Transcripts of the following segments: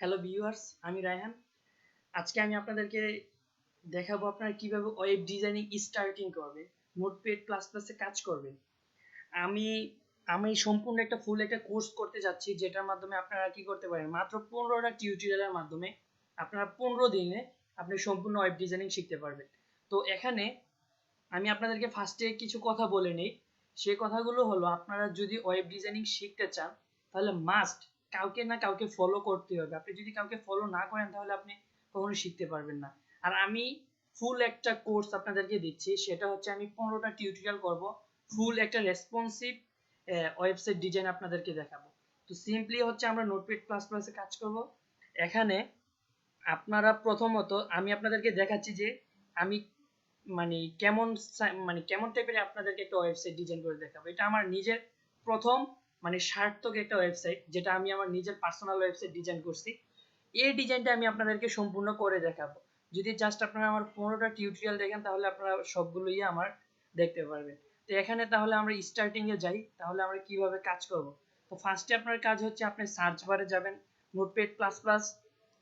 Hello viewers আমি রায়হান। আজকে আমি আপনাদেরকে দেখাবো আপনারা কীভাবে ওয়েব ডিজাইনিং স্টার্টিং করবে নোটপ্যাড প্লাস প্লাসে কাজ করবেন আমি আমি সম্পূর্ণ একটা ফুল একটা কোর্স করতে যাচ্ছি, যেটার মাধ্যমে আপনারা কি করতে পারেন, মাত্র পনেরোটা টিউটোরিয়ালের মাধ্যমে আপনারা পনেরো দিনে আপনি সম্পূর্ণ ওয়েব ডিজাইনিং শিখতে পারবেন। তো এখানে আমি আপনাদেরকে ফার্স্টে কিছু কথা বলে নিই। সেই কথাগুলো হলো, আপনারা যদি ওয়েব ডিজাইনিং শিখতে চান, তাহলে মাস্ট কাউকে না কাউকে ফলো করতে হবে। আপনি যদি কাউকে ফলো না করেন, তাহলে আপনি কখনো শিখতে পারবেন না। আর আমি ফুল একটা কোর্স আপনাদেরকে দিচ্ছি, সেটা হচ্ছে আমি পনেরোটা টিউটোরিয়াল করব। ফুল একটা রেসপন্সিভ ওয়েবসাইট ডিজাইন আপনাদেরকে দেখাবো। তো সিম্পলি হচ্ছে আমরা নোটপ্যাড প্লাস প্লাসে কাজ করব। এখানে আপনারা প্রথমত, আমি আপনাদেরকে দেখাচ্ছি যে আমি মানে কেমন মানে কেমন টাইপের আপনাদেরকে একটা ওয়েবসাইট ডিজাইন করে দেখাবো। এটা আমার নিজের প্রথম মানে সার্থক একটা ওয়েবসাইট যেটা আমি আমার নিজের পার্সোনাল ওয়েবসাইট ডিজাইন করছি। এই ডিজাইনটা আমি আপনাদেরকে সম্পূর্ণ করে দেখাবো। যদি জাস্ট আপনারা আমার পনেরোটা টিউটোরিয়াল দেখেন, তাহলে আপনারা সবগুলোই আমার দেখতে পারবেন। তো এখানে তাহলে আমরা স্টার্টিং এ যাই, তাহলে আমরা কীভাবে কাজ করব? তো ফার্স্টে আপনার কাজ হচ্ছে আপনি সার্চ বারে যাবেন Notepad plus plus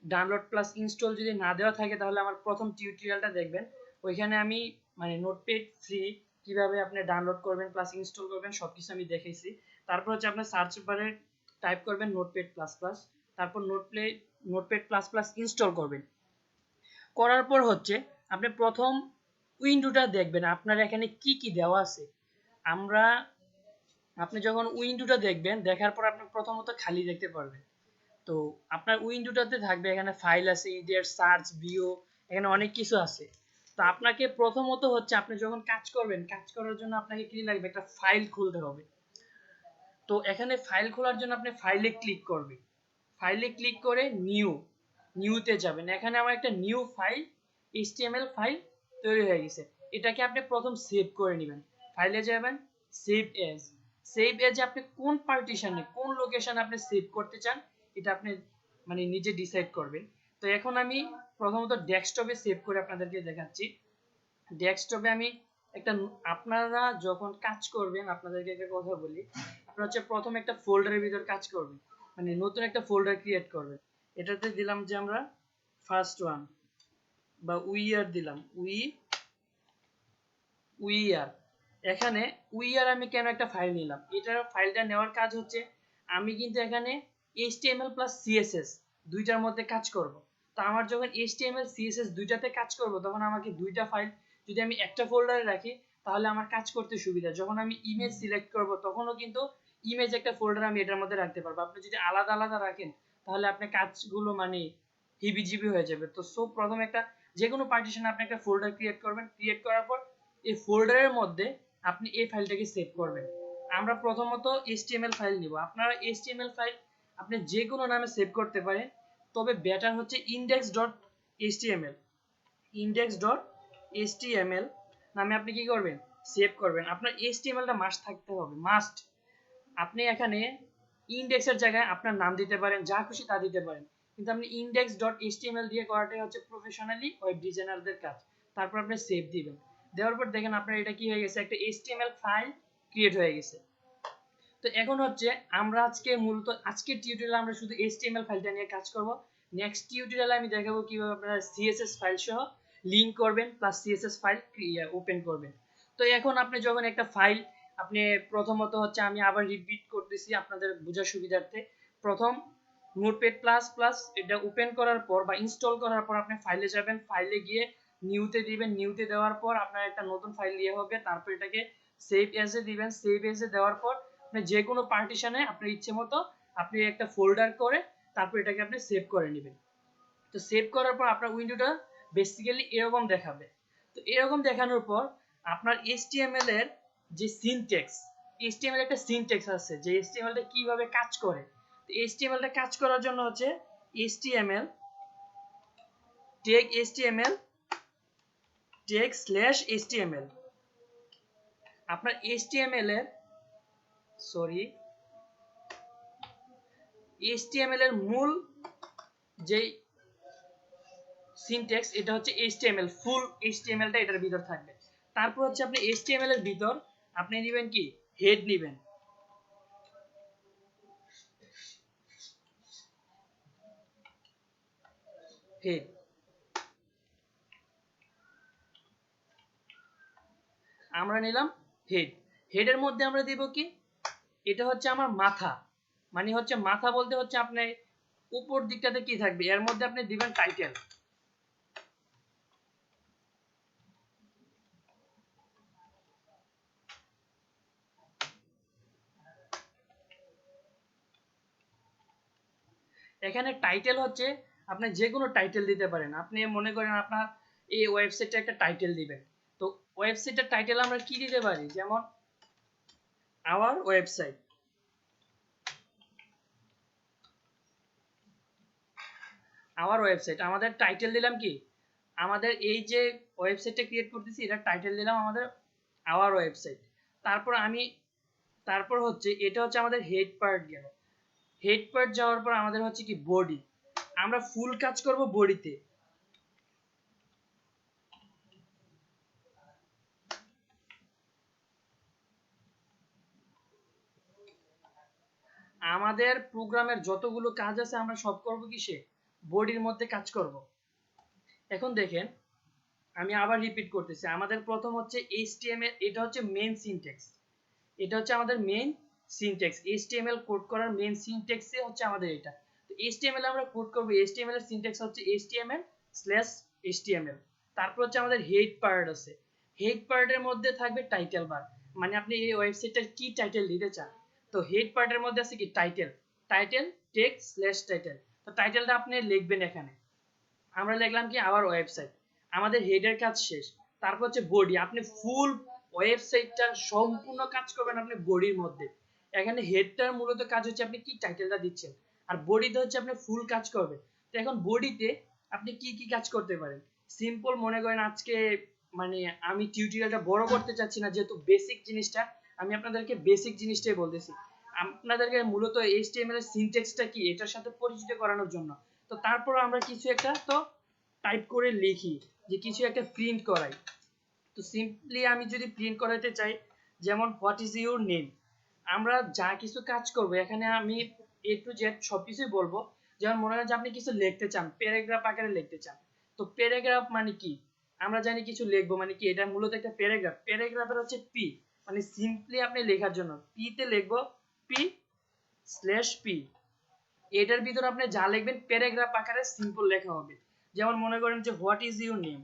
download plus install যদি না দেওয়া থাকে, তাহলে আমার প্রথম টিউটোরিয়ালটা দেখবেন। ওইখানে আমি মানে নোটপ্যাড ফ্রি কীভাবে আপনি ডাউনলোড করবেন প্লাস ইনস্টল করবেন, সবকিছু আমি দেখাইছি তারপর হচ্ছে আপনার সার্চ বারে টাইপ করবেন নোটপ্যাড প্লাস প্লাস তারপর নোটপ্লে নোটপ্যাড প্লাস প্লাস ইনস্টল করবেন। করার পর হচ্ছে, আপনি প্রথম উইন্ডোটা দেখবেন, আপনার এখানে কি কি দেওয়া আছে। আমরা, আপনি যখন উইন্ডোটা দেখবেন, দেখার পর আপনি প্রথমত খালি দেখতে পারবেন। তো আপনার উইন্ডোটাতে থাকবে এখানে ফাইল আছে ইডিয়ার সার্চ ভিও এখানে অনেক কিছু আছে। তো আপনাকে প্রথমত হচ্ছে, আপনি যখন কাজ করবেন, কাজ করার জন্য আপনাকে কি লাগবে? একটা ফাইল খুলতে হবে। তো এখানে ফাইল খোলার জন্য আপনি ফাইলে ক্লিক করবেন। ফাইলে ক্লিক করে নিউ নিউতে যাবেন। এখানে আমার একটা নিউ ফাইল এইচটিএমএল ফাইল তৈরি হয়ে গেছে। এটাকে আপনি প্রথম সেভ করে নেবেন। ফাইলে যাবেন সেভ এজ সেভ এজ আপনি কোন পার্টিশনে কোন লোকেশনে আপনি সেভ করতে চান, এটা আপনি মানে নিজে ডিসাইড করবেন। তো এখন আমি প্রথমত ডেস্কটপে সেভ করে আপনাদেরকে দেখাচ্ছি। ডেস্কটপে আমি একটা আপনারা যখন কাজ করবেন, আপনাদেরকে একটা কথা বলি আপনারা হচ্ছে প্রথম একটা ফোল্ডারের ভিতর কাজ করবেন মানে নতুন একটা ফোল্ডার ক্রিয়েট করবেন এটাতে দিলাম যে আমরা ফার্স্ট ওয়ান বা উইয়ার দিলাম। উই উইয়ার এখানে উইয়ার আমি কেন একটা ফাইল নিলাম? এটার ফাইলটা নেওয়ার কাজ হচ্ছে আমি কিন্তু এখানে HTML প্লাস সিএসএস দুইটার মধ্যে কাজ করব। তো আমার যখন HTML সিএসএস দুইটাতে কাজ করব, তখন আমাকে দুইটা ফাইল যদি আমি একটা ফোল্ডারে রাখি, তাহলে আমার কাজ করতে সুবিধা। যখন আমি ইমেজ সিলেক্ট করব, তখনও কিন্তু ইমেজ একটা ফোল্ডার আমি এটার মধ্যে রাখতে পারব। আপনি যদি আলাদা আলাদা রাখেন, তাহলে আপনার কাজগুলো মানে হিবিজিবি হয়ে যাবে। তো সো প্রথম একটা যে কোনো পার্টিশনে আপনি একটা ফোল্ডার ক্রিয়েট করবেন। ক্রিয়েট করার পর এই ফোল্ডারের মধ্যে আপনি এই ফাইলটাকে সেভ করবেন। আমরা প্রথমত HTML ফাইল নিব। আপনারা HTML ফাইল আপনি যে কোনো নামে সেভ করতে পারেন, তবে বেটার হচ্ছে index dot html index dot html নামে আপনি কি করবেন? সেভ করবেন। আপনার htmlটা মাস্ট থাকতে হবে মাস্ট আপনি এখানে ইন্ডেক্সের জায়গায় আপনার নাম দিতে পারেন, যা খুশি তা দিতে পারেন। কিন্তু আপনি ইন্ডেক্স ডট এইচটিএমএল দিয়ে করাটাই হচ্ছে প্রফেশনালি ওয়েব ডিজাইনারদের কাজ। তারপর আপনি সেভ দিবেন। দেওয়ার পর দেখেন আপনার এটা কি হয়ে গেছে, একটা এইচটিএমএল ফাইল ক্রিয়েট হয়ে গেছে। তো এখন হচ্ছে আমরা আজকে মূলত, আজকের টিউটোরিয়ালে আমরা শুধু এইচটিএমএল ফাইলটা নিয়ে কাজ করব। নেক্সট টিউটোরিয়ালে আমি দেখাবো কীভাবে আপনারা সিএসএস ফাইল সহ লিংক করবেন প্লাস সিএসএস ফাইল ওপেন করবেন। তো এখন আপনি যখন একটা ফাইল আপনি প্রথমত হচ্ছে আমি আবার রিপিট করতেছি আপনাদের বোঝার সুবিধার্থে। প্রথম নোটপ্যাড প্লাস প্লাস এটা ওপেন করার পর বা ইনস্টল করার পর আপনি ফাইলে যাবেন ফাইলে গিয়ে নিউতে দিবেন নিউতে দেওয়ার পর আপনার একটা নতুন ফাইল নিয়ে হবে, তারপর এটাকে সেভ এজে দিবেন সেভ এজে দেওয়ার পর আপনি যে কোনো পার্টিশনে আপনার ইচ্ছে মতো আপনি একটা ফোল্ডার করে তারপর এটাকে আপনি সেভ করে নেবেন। তো সেভ করার পর আপনার উইন্ডোটা বেসিক্যালি এরকম দেখাবে। তো এরকম দেখানোর পর আপনার এইচটিএমএল এর যে সিনটেক্স HTML একটা সিনটেক্স আছে, যে HTML টা কীভাবে কাজ করে? তো HTML টা কাজ করার জন্য হচ্ছে HTML tag HTML tag slash HTML আপনার HTML এর সরি HTML এর মূল যে সিনটেক্স এটা হচ্ছে HTML ফুল HTML টা এটার ভিতর থাকবে। তারপর হচ্ছে আপনি HTML এর ভিতর আপনি নেবেন কি? হেড নেবেন। হেড আমরা নিলাম হেড হেডের মধ্যে আমরা দিব কি? এটা হচ্ছে আমার মাথা। মানে হচ্ছে মাথা বলতে হচ্ছে আপনি উপর দিকটাতে কি থাকবে? এর মধ্যে আপনি দিবেন টাইটেল এখানে টাইটেল হচ্ছে, আপনি যে কোনো টাইটেল দিতে পারেন। আপনি মনে করেন আপনার এই ওয়েবসাইটটা একটা টাইটেল দিবেন তো ওয়েবসাইটের টাইটেল আমরা কি দিতে পারি? যেমন আওয়ার ওয়েবসাইট আওয়ার ওয়েবসাইট আমাদের টাইটেল দিলাম কি? আমাদের এই যে ওয়েবসাইটটা ক্রিয়েট করতেছি এটা টাইটেল দিলাম আমাদের আওয়ার ওয়েবসাইট তারপর আমি, তারপর হচ্ছে, এটা হচ্ছে আমাদের হেড পার্ট গেল। হেড পার্ট যাওয়ার পর আমাদের হচ্ছে কি বডি আমরা ফুল কাজ করব বডিতে আমাদের প্রোগ্রামের যতগুলো কাজ আছে, আমরা সব করব কিসে? বডির মধ্যে কাজ করব। এখন দেখেন, আমি আবার রিপিট করতেছি। আমাদের প্রথম হচ্ছে এইচটিএমএল এটা হচ্ছে মেইন সিনট্যাক্স এটা হচ্ছে আমাদের মেইন সিনট্যাক্স এইচটিএমএল কোড করার মেইন সিনট্যাক্সে হচ্ছে আমাদের এটা। তো এইচটিএমএল আমরা কোড করব এইচটিএমএল এর সিনট্যাক্স হচ্ছে এইচটিএমএল স্ল্যাশ এইচটিএমএল তারপর হচ্ছে আমাদের হেড পার্ট আছে। হেড পার্টের মধ্যে থাকবে টাইটেল বার মানে আপনি এই ওয়েবসাইটটার কি টাইটেল দিতে চান? তো হেড পার্টের মধ্যে আছে কি title title text slash title তো টাইটেলটা আপনি লিখবেন এখানে। আমরা লিখলাম কি আওয়ার ওয়েবসাইট আমাদের হেডের কাজ শেষ। তারপর হচ্ছে বডি আপনি ফুল ওয়েবসাইটটা সম্পূর্ণ কাজ করবেন আপনি বডির মধ্যে। এখানে হেডটার মূলত কাজ হচ্ছে আপনি কি টাইটেলটা দিচ্ছেন, আর বডিতে হচ্ছে আপনি ফুল কাজ করবেন তো এখন বডিতে আপনি কি কি কাজ করতে পারেন? সিম্পল মনে করেন আজকে মানে আমি টিউটোরিয়ালটা বড় করতে চাচ্ছি না, যেহেতু বেসিক জিনিসটা, আমি আপনাদেরকে বেসিক জিনিসটাই বলতেছি। আপনাদেরকে মূলত এইচটিএমএল এর সিনট্যাক্সটা কি, এটার সাথে পরিচিত করানোর জন্য। তো তারপর আমরা কিছু একটা তো টাইপ করে লিখি, যে কিছু একটা প্রিন্ট করাই। তো সিম্পলি আমি যদি প্রিন্ট করাতে চাই, যেমন হোয়াট ইজ ইউর নেম আমরা যা কিছু কাজ করব, এখানে আমি এ টু জেড সব কিছুই বলব। যেমন মনে হয় যে আপনি কিছু লিখতে চান প্যারাগ্রাফ আকারে লিখতে চান। তো প্যারাগ্রাফ মানে কি? আমরা জানি কিছু লিখব মানে কি? এটা মূলত একটা প্যারাগ্রাফ প্যারাগ্রাফের হচ্ছে পি মানে সিম্পলি আপনি লেখার জন্য। পি তে লিখব পি স্ল্যাশ পি এটার ভিতরে আপনি যা লিখবেন প্যারাগ্রাফ আকারে সিম্পল লেখা হবে। যেমন মনে করেন যে what is your name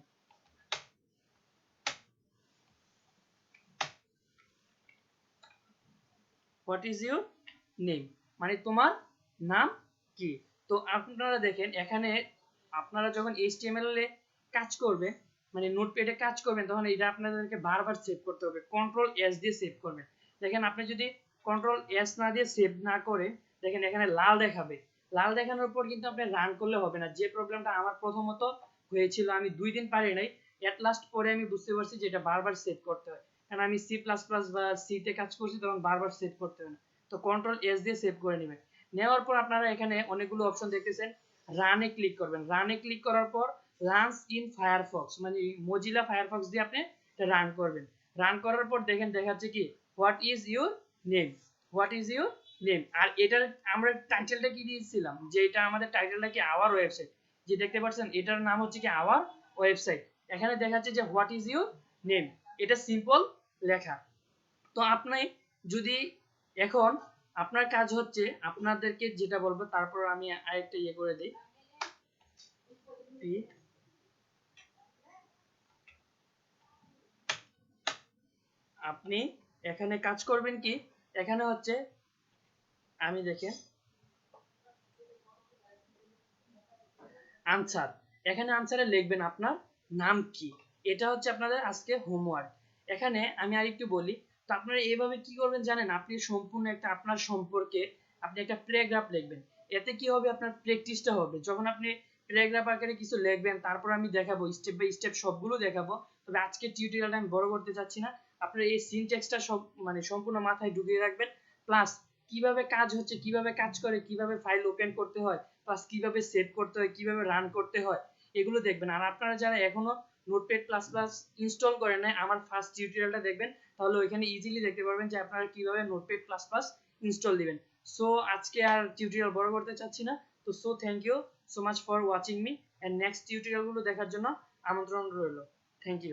what is your name মানে তোমার নাম কি? তো আপনারা দেখেন, এখানে আপনারা যখন এইচটিএমএল এ কাজ করবেন মানে নোটপ্যাডে কাজ করবেন, তখন এটা আপনাদেরকে বারবার সেভ করতে হবে। কন্ট্রোল এস দিয়ে সেভ করবেন। দেখেন, আপনি যদি কন্ট্রোল এস না দিয়ে সেভ না করে, দেখেন এখানে লাল দেখাবে। লাল দেখানোর পর কিন্তু আপনি রান করলে হবে না। যে প্রবলেমটা আমার প্রথমত হয়েছিল, আমি দুই দিন পারি নাই এট লাস্ট পরে আমি বুঝতে পারছি যে এটা বারবার সেভ করতে হয়। কারণ আমি সি প্লাস প্লাস বা সি তে কাজ করছি, তখন বারবার সেভ করতে না। তো কন্ট্রোল এস দিয়ে সেভ করে নেবেন। নেওয়ার পর আপনারা এখানে অনেকগুলো অপশন দেখতেছেন। রানে ক্লিক করবেন। রানে ক্লিক করার পর রানস ইন ফায়ারফক্স মানে মজিলা ফায়ারফক্স দিয়ে আপনি রান করবেন। রান করার পর দেখেন দেখাচ্ছে কি what is your name what is your name আর এটার আমরা টাইটেলটা কি দিয়েছিলাম? যে এটা আমাদের টাইটেলটা কি আওয়ার ওয়েবসাইট যে দেখতে পাচ্ছেন, এটার নাম হচ্ছে কি আওয়ার ওয়েবসাইট এখানে দেখাচ্ছে যে হোয়াট ইজ ইউর নেম এটা সিম্পল লেখা। তো আপনি যদি এখন আপনার কাজ হচ্ছে আপনাদেরকে যেটা বলব, তারপর আমি আরেকটা ইয়ে করে দিই। আপনি এখানে কাজ করবেন কি? এখানে হচ্ছে, আমি দেখেন আনসার এখানে আনসারে লিখবেন আপনার নাম কি? এটা হচ্ছে আপনাদের আজকে হোমওয়ার্ক এখানে আমি আরেকটু বলি, তো আপনারা এইভাবে কি করবেন জানেন? আপনি সম্পূর্ণ একটা আপনার সম্পর্কে আপনি একটা প্যারাগ্রাফ লিখবেন। এতে কি হবে? আপনার প্র্যাকটিসটা হবে। যখন আপনি প্যারাগ্রাফ আকারে কিছু লিখবেন, তারপর আমি দেখাবো স্টেপ বাই স্টেপ সবগুলো দেখাবো। তবে আজকে টিউটোরিয়ালটা আমি বড় করতে চাচ্ছি না। আপনারা এই সিনট্যাক্সটা সব মানে সম্পূর্ণ মাথায় ঢুকিয়ে রাখবেন। প্লাস কীভাবে কাজ হচ্ছে, কীভাবে কাজ করে, কীভাবে ফাইল ওপেন করতে হয় প্লাস কীভাবে সেভ করতে হয়, কীভাবে রান করতে হয়, এগুলো দেখবেন। আর আপনারা যারা এখনও নোটপ্যাড প্লাস প্লাস ইনস্টল করেন নাই আমার ফার্স্ট টিউটোরিয়ালটা দেখবেন, তাহলে ওইখানে ইজিলি দেখতে পারবেন যে আপনারা কীভাবে নোটপ্যাড প্লাস প্লাস ইনস্টল দিবেন। সো আজকে আর টিউটোরিয়াল বড় করতে চাচ্ছি না, তো so thank you so much for watching me and next টিউটোরিয়ালগুলো দেখার জন্য আমন্ত্রণ রইল। Thank you